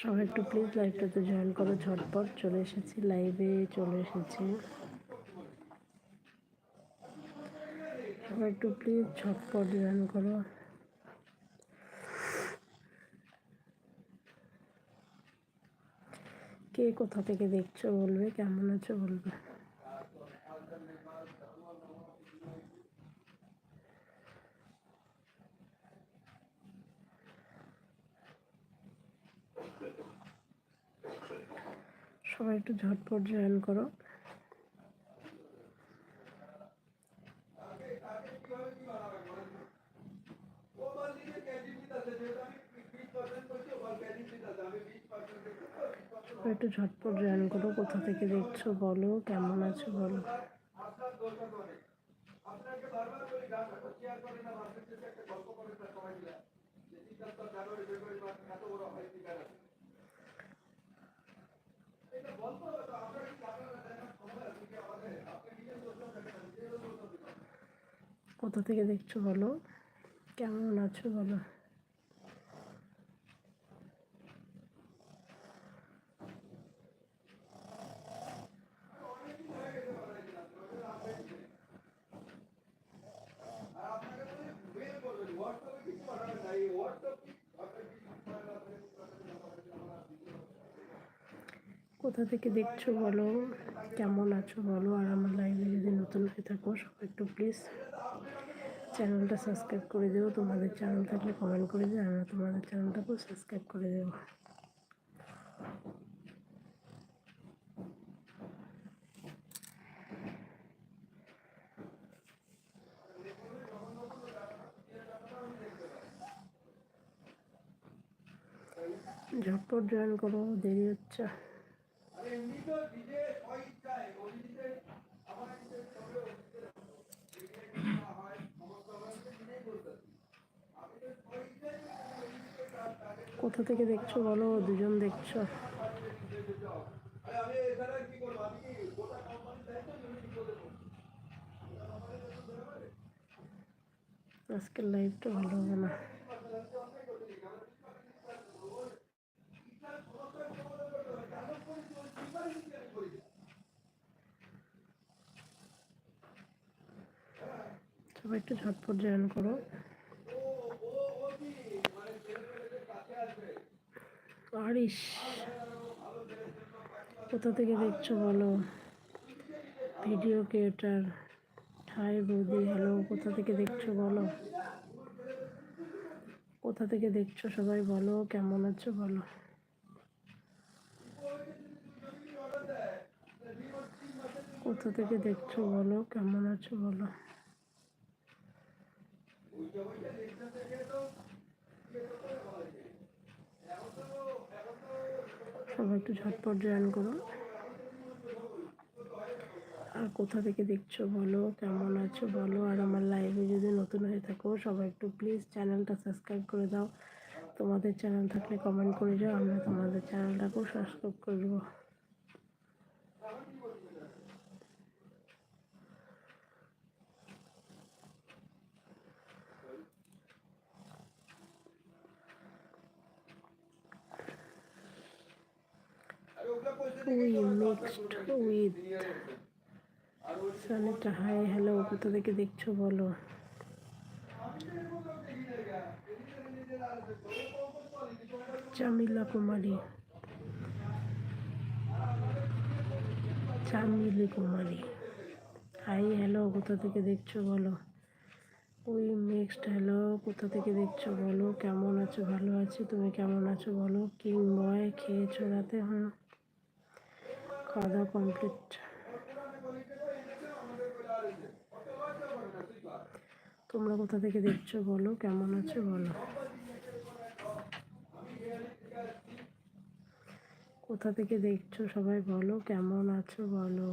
সবাই একটু please লাইভটাতে join করো, ঝটপট। চলে এসেছি লাইভে চলে এসেছি। সবাই একটু প্লিজ ঝটপট জয়েন করো। কে কোথা থেকে দেখছ বলবে, কেমন আছো বলবে। সবাই একটু ঝটপট জয়েন করো। একটু ঝটপট জয়েন করো, কোথা থেকে দেখছ বলো, কেমন আছো বলো। কোথা থেকে দেখছ বলো? কেমন আছো বলো? কোথা থেকে দেখছ বলো? কেমন আছো বলো? আর আমার লাইভে যদি নতুন হয়ে থাকো, সবাই একটু প্লিজ চ্যানেলটা সাবস্ক্রাইব করে দেবো। তোমাদের চ্যানেল থাকলে কমেন্ট করে দিও আমরা তোমাদের চ্যানেলটাকেও সাবস্ক্রাইব করে দেবো। ঝটপট জয়েন করো, দেরি হচ্ছে। কোথা থেকে দেখছ বলো, দুজন দেখছ। আজকের লাইভটা ভালো হবে না। সবাই একটু ঝটপট জয়েন করো। আরিস কোথা থেকে দেখছ বলো? Video creator. হাই বৌদি, হ্যালো, কোথা থেকে দেখছ বলো? কোথা থেকে দেখছ সবাই বলো, কেমন আছো বলো? কোথা থেকে দেখছ বলো, কেমন আছো বলো? সবাই একটু ঝটপট জয়েন করো। আর কোথা থেকে দেখছ বলো, কেমন আছো বলো, আর আমার লাইভে যদি নতুন হয়ে থাকো, সবাই একটু প্লিজ চ্যানেলটা সাবস্ক্রাইব করে দাও। তোমাদের চ্যানেল থাকলে কমেন্ট করে যাও, আমরা তোমাদের চ্যানেলটাকেও সাবস্ক্রাইব করব we mixed with সানিটা হাই হ্যালো কোথা থেকে দেখছ বলো? চামিলা কুমারী। চামিলি কুমারী। হাই হ্যালো কোথা থেকে দেখছ বলো? ওই নেক্সট হ্যালো কোথা থেকে দেখছ বলো? কেমন আছো? ভালো আছি, তুমি কেমন আছো বলো? কিং বয় খেয়েছো রাতে? হুম। দাওয়া কমপ্লিট তোমরা কোথা থেকে দেখছ বলো, কেমন আছো বলো। কোথা থেকে দেখছ সবাই বলো, কেমন আছো বলো।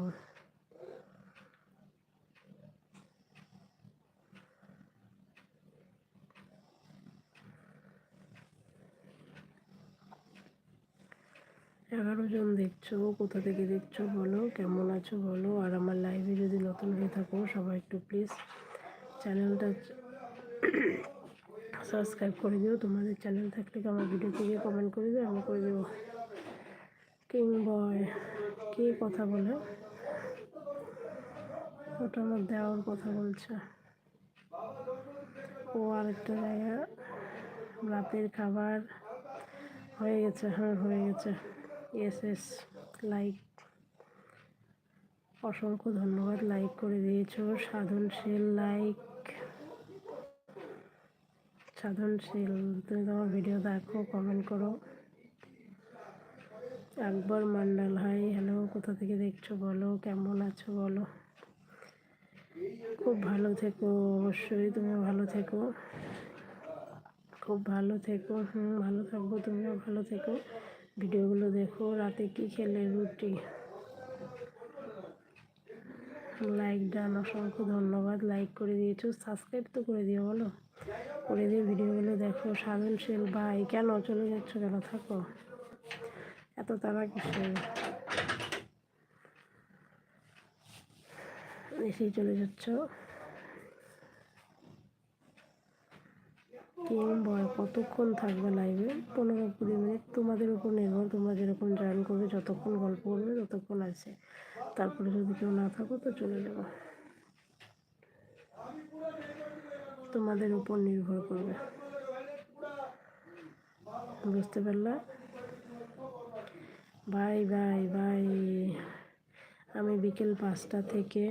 এগারো জন দেখছ, কোথা থেকে দেখছ বলো, কেমন আছো বলো, আর আমার লাইভে যদি নতুন হয়ে থাকো সবাই একটু প্লিজ চ্যানেলটা সাবস্ক্রাইব করে দিও। তোমাদের চ্যানেল থাকলে আমার ভিডিও থেকে কমেন্ট করে দিও আমি করে দেবো। কিং বয় কে কথা বলে? ওটা আমার দেওয়ার কথা বলছে। ও আরেকটা জায়গা রাতের খাবার হয়ে গেছে হ্যাঁ হয়ে গেছে। এস এস লাইক। অসংখ্য ধন্যবাদ, লাইক করে দিয়েছ। সাধনশীল লাইক। সাধনশীল, তুমি তোমার ভিডিও দেখো কমেন্ট করো। আকবর মান্ডাল, হাই, হ্যালো, কোথা থেকে দেখছ বলো, কেমন আছো বলো। খুব ভালো থেকো, অবশ্যই তুমি ভালো থেকো। খুব ভালো থেকো, হুম, ভালো থাকব তুমিও ভালো থেকো। ভিডিওগুলো দেখো, রাতে কি খেলে রুটি? লাইক ডান, অসংখ্য ধন্যবাদ। লাইক করে দিয়েছ সাবস্ক্রাইব তো করে দিও, বলো। করে দিয়ে ভিডিওগুলো দেখো, সাধনশীল ভাই, কেন চলে যাচ্ছ কেন? থাকো। এত তারা কিসে এসেই চলে যাচ্ছ। কিং বয় কতক্ষণ থাকবে লাইভে পনেরো কুড়ি মিনিট। তোমাদের উপর নির্ভর তোমরা যেরকম জয়েন করবে, যতক্ষণ গল্প করবে, ততক্ষণ আছে তারপরে যদি কেউ না থাকো, তো চলে যাব। তোমাদের উপর নির্ভর করবে। বুঝতে পারলে? বাই বাই বাই আমি বিকেল পাঁচটা থেকে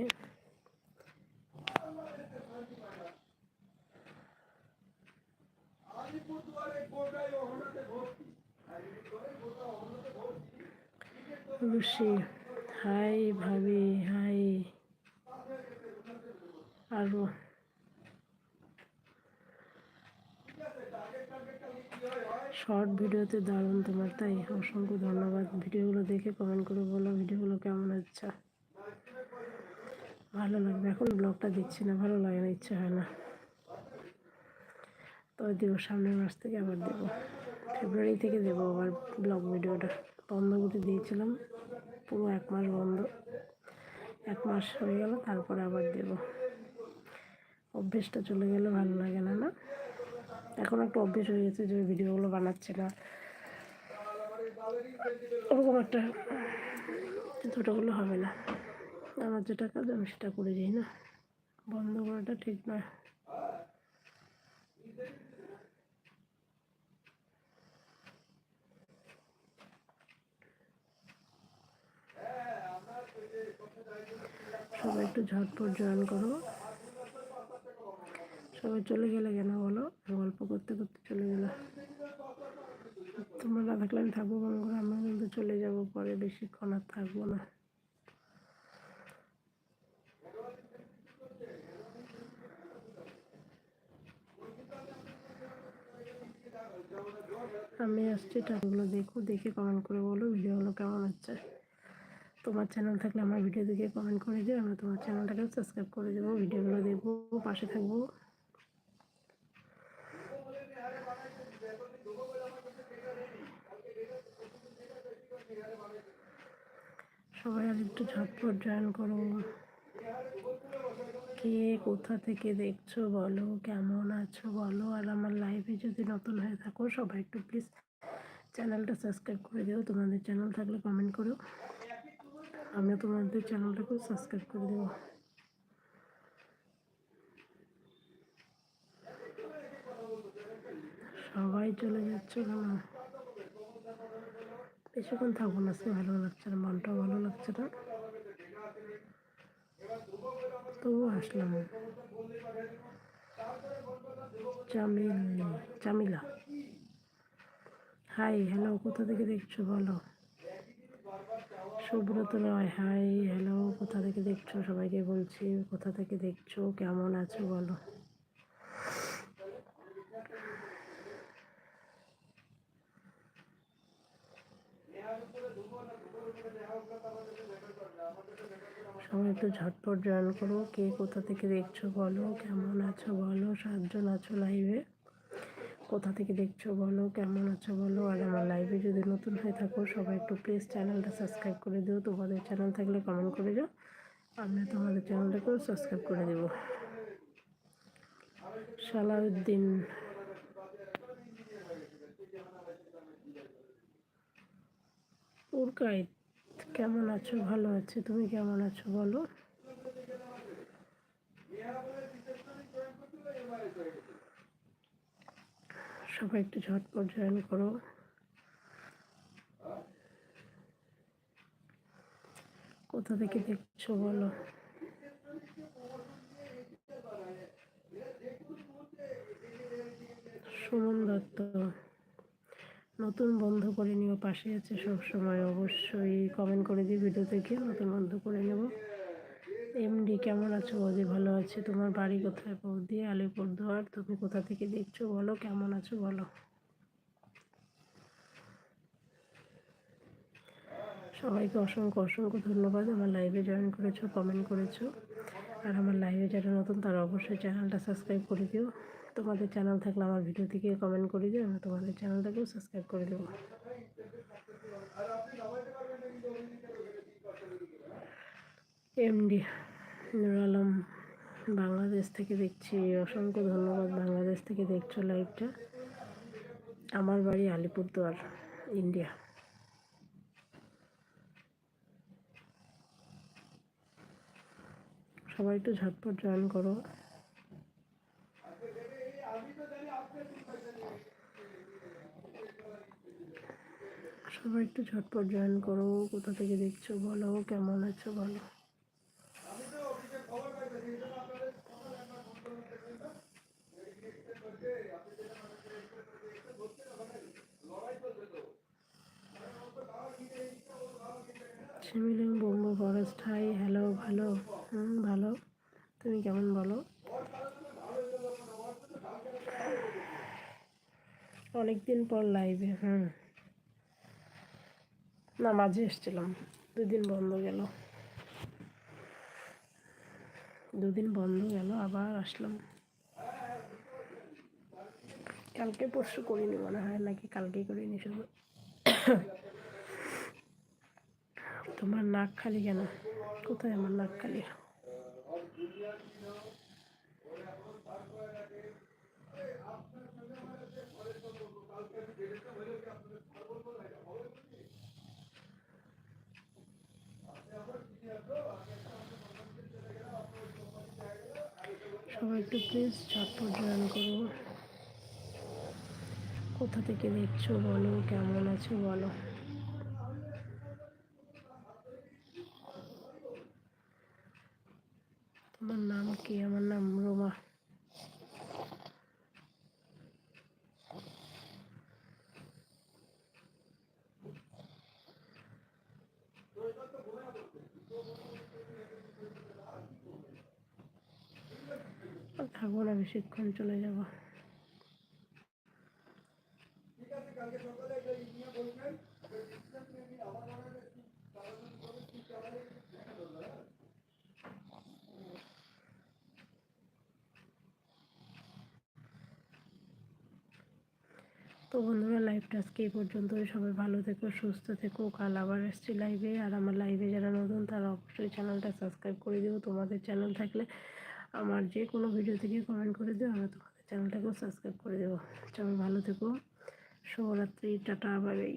ঋষি হাই ভাবি, হাই। আরও। শর্ট ভিডিওতে দারুণ তোমার, তাই অসংখ্য ধন্যবাদ। ভিডিওগুলো দেখে কমেন্ট করে বলো, ভিডিওগুলো কেমন হচ্ছে? ভালো লাগবে। এখন ব্লগটা দিচ্ছি না, ভালো লাগে না, ইচ্ছে হয় না। তবে দেবো, সামনের মাস থেকে আবার দেবো। ফেব্রুয়ারি থেকে দেবো আবার ব্লগ ভিডিওটা। বন্ধ দিয়েছিলাম। পুরো এক মাস বন্ধ। এক মাস হয়ে গেল, তারপরে আবার দেব। অভ্যেসটা চলে গেলে ভালো লাগে না না? এখন একটু অভ্যেস হয়ে গেছে যে ভিডিওগুলো বানাচ্ছে না। ওরকম একটা ওটাগুলো হবে না। আমার যেটা কাজ আমি সেটা করে যাই না? বন্ধ করাটা ঠিক নয়। সবাই একটু ঝটপট জয়েন করো। সবাই চলে গেলে কেন বলো? গল্প করতে করতে চলে গেলে। তোমরা না থাকলে আমি থাকব মনে করো আমরা কিন্তু চলে যাব পরে, বেশিক্ষণ আর থাকব না। আমি আসছি টাকাগুলো দেখো, দেখে কমেন্ট করে বলো ভিডিওগুলো কেমন হচ্ছে? তোমার চ্যানেল থাকলে আমার ভিডিও দেখে কমেন্ট করে দিও, আমরা তোমার চ্যানেলটাকে সাবস্ক্রাইব করে দেবো ভিডিওগুলো দেখব, পাশে থাকব। সবাই আর একটু ঝটপট জয়েন করো। কে কোথা থেকে দেখছ বলো, কেমন আছো বলো, আর আমার লাইভে যদি নতুন হয়ে থাকো, সবাই একটু প্লিজ চ্যানেলটা সাবস্ক্রাইব করে দিও। তোমাদের চ্যানেল থাকলে কমেন্ট করো। আমিও তোমাদের চ্যানেলটাকেও সাবস্ক্রাইব করে দেবো। সবাই চলে যাচ্ছে কেন বেশিক্ষণ থাকব না সে ভালো লাগছে না, মনটাও ভালো লাগছে না। তবুও আসলাম। চামিল, চামিলা। হাই হ্যালো কোথা থেকে দেখছ বলো? সুব্রত রয়, হাই, হ্যালো, কোথা থেকে দেখছ? সবাইকে বলছি, কোথা থেকে দেখছ? কেমন আছো বলো? সবাই একটু ঝটপট জয়েন করো। কে কোথা থেকে দেখছ বলো? কেমন আছো বলো? সাতজন আছো লাইভে কোথা থেকে দেখছ বলো, কেমন আছো বলো, আর আমার লাইভে যদি নতুন হয়ে থাকো, সবাই একটু প্লিজ চ্যানেলটা সাবস্ক্রাইব করে দিও। তোমাদের চ্যানেল থাকলে কমেন্ট করে যাও আমরা তোমাদের চ্যানেলটাকেও সাবস্ক্রাইব করে দেবো। সালাউদ্দিন। উরকাইত, কেমন আছো? ভালো আছে। তুমি কেমন আছো বলো? সবাই একটু ঝটপট জয়েন করো। কোথা থেকে দেখছ বলো? সুমন দত্ত। নতুন বন্ধ করে নিও, পাশে আছে সব সময় অবশ্যই কমেন্ট করে দিই ভিডিও থেকে নতুন বন্ধ করে নেব। এমডি কেমন আছো? বৌদি ভালো আছে। তোমার বাড়ি কোথায় বৌদি? আলিপুরদুয়ার। তুমি কোথা থেকে দেখছ বলো? কেমন আছো বলো? সবাইকে অসংখ্য অসংখ্য ধন্যবাদ। আমার লাইভে জয়েন করেছ কমেন্ট করেছ। আর আমার লাইভে যারা নতুন, তারা অবশ্যই চ্যানেলটা সাবস্ক্রাইব করে দিও। তোমাদের চ্যানেল থাকলে আমার ভিডিও থেকে কমেন্ট করে দিও। আমি তোমাদের চ্যানেলটাকেও সাবস্ক্রাইব করে দেবো। এমডি নুর আলম বাংলাদেশ থেকে দেখছি, অসংখ্য ধন্যবাদ বাংলাদেশ থেকে দেখছ লাইভটা। আমার বাড়ি আলিপুরদুয়ার, ইন্ডিয়া। সবাই একটু ঝটপট জয়েন করো। সবাই একটু ঝটপট জয়েন করো, কোথা থেকে দেখছ বলো, কেমন আছো বলো। শিমিলিং বোম্বো ফরেস্ট, হাই, হ্যালো, ভালো, হুম, ভালো। তুমি কেমন বলো? অনেকদিন পর লাইভে হুম। না, মাঝে এসছিলাম। দুদিন বন্ধ গেল। দুদিন বন্ধ গেল, আবার আসলাম। কালকে পরশু করিনি মনে হয়, নাকি কালকে করিনি শুধু তোমার নাক খালি কেন? কোথায় আমার নাক খালি? সবাই একটু প্লিজ ঝটপট জয়েন করো। কোথা থেকে দেখছ বলো, কেমন আছো বলো তোমার নাম কি আমার নাম রোমা থাকব না বেশিক্ষণ চলে যাব। তো বন্ধুরা লাইভটা আজকে এই পর্যন্ত সবাই ভালো থেকো, সুস্থ থেকো। কাল আবার এসছি লাইভে আর আমার লাইভে যারা নতুন, তারা অবশ্যই চ্যানেলটা সাবস্ক্রাইব করে দিও। তোমাদের চ্যানেল থাকলে আমার যে কোনো ভিডিও থেকে কমেন্ট করে দিও, আমি তোমাদের চ্যানেলটাকেও সাবস্ক্রাইব করে দেবো। সবাই ভালো থেকো। শুভরাত্রি, টাটা বাই